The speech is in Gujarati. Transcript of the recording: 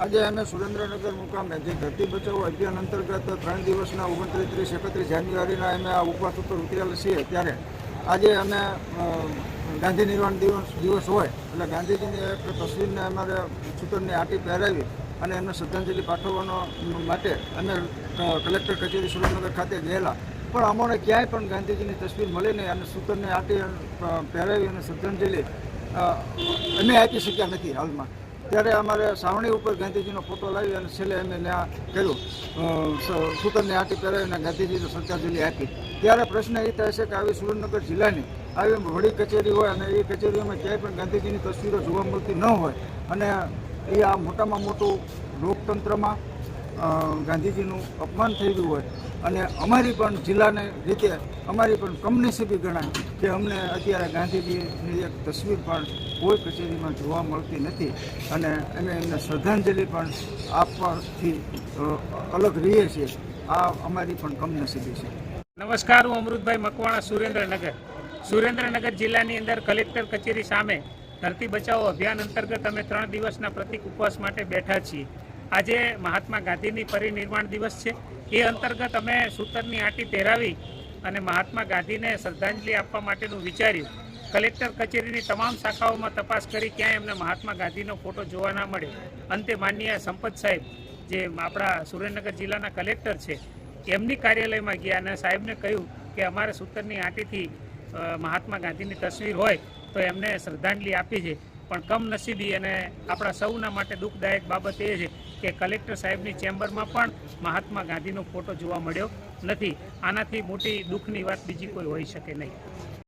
આજે અમે સુરેન્દ્રનગર મુકામે જે ધરતી બચાવો અભિયાન અંતર્ગત ત્રણ દિવસના ઓગણત્રીસ ત્રીસ એકત્રીસ જાન્યુઆરીના અમે આ ઉપવાસ ઉપર ઉતરેલા છીએ. ત્યારે આજે અમે ગાંધી નિર્વાણ દિવસ દિવસ હોય, એટલે ગાંધીજીની એક તસવીરને અમારે સૂતરની આટી પહેરાવી અને એમને શ્રદ્ધાંજલિ પાઠવવાનો માટે અમે કલેક્ટર કચેરી સુરેન્દ્રનગર ખાતે ગયેલા. પણ અમને ક્યાંય પણ ગાંધીજીની તસવીર મળી નહીં અને સૂતરની આટી પહેરાવી અને શ્રદ્ધાંજલિ અમે આપી શક્યા નથી હાલમાં. ત્યારે અમારે સાવણી ઉપર ગાંધીજીનો ફોટો લાવી અને છેલ્લે અમે ત્યાં કર્યું. સૂતરની આટી પહેરાવીને ગાંધીજીને શ્રદ્ધાંજલિ આપી. ત્યારે પ્રશ્ન એ થાય છે કે આવી સુરેન્દ્રનગર જિલ્લાની આવી વડી કચેરી હોય અને એ કચેરીઓમાં ક્યાંય પણ ગાંધીજીની તસવીરો જોવા મળતી ન હોય અને એ આ મોટામાં મોટું લોકતંત્રમાં ગાંધીજીનું અપમાન ગયું હોય અને અમારી પણ જિલ્લાને રીતે અમારી પણ કમનસીબી ગણાય કે અમને અત્યારે ગાંધીજીની એક તસવીર પણ કોઈ કચેરીમાં જોવા મળતી નથી અને અમે એમને શ્રદ્ધાંજલિ પણ આપવાથી અલગ રહીએ છીએ. આ અમારી પણ કમનસીબી છે. નમસ્કાર, હું અમૃતભાઈ મકવાણા, સુરેન્દ્રનગર. સુરેન્દ્રનગર જિલ્લાની અંદર કલેક્ટર કચેરી સામે ધરતી બચાવો અભિયાન અંતર્ગત અમે ત્રણ દિવસના પ્રતિક ઉપવાસ માટે બેઠા છીએ. આજે મહાત્મા ગાંધીની પરિનિર્વાણ દિવસ છે. એ અંતર્ગત અમે સૂતરની આંટી પહેરાવી અને મહાત્મા ગાંધીને શ્રદ્ધાંજલિ આપવા માટેનું વિચાર્યું. કલેક્ટર કચેરીની તમામ શાખાઓમાં તપાસ કરી ક્યાંય એમને મહાત્મા ગાંધીનો ફોટો જોવા ના મળ્યો અંતે માનનીય સંપત સાહેબ, જે આપણા સુરેન્દ્રનગર જિલ્લાના કલેક્ટર છે, એમની કાર્યાલયમાં ગયા અને સાહેબને કહ્યું કે અમારે સૂતરની આંટીથી મહાત્મા ગાંધીની તસવીર હોય તો એમને શ્રદ્ધાંજલિ આપી છે. પણ કમનસીબી અને આપણા સૌના માટે દુઃખદાયક બાબત એ છે કે કલેક્ટર સાહેબની ચેમ્બરમાં પણ મહાત્મા ગાંધીનો ફોટો જોવા મળ્યો નથી. આનાથી મોટી દુઃખની વાત બીજી કોઈ હોઈ શકે નહીં.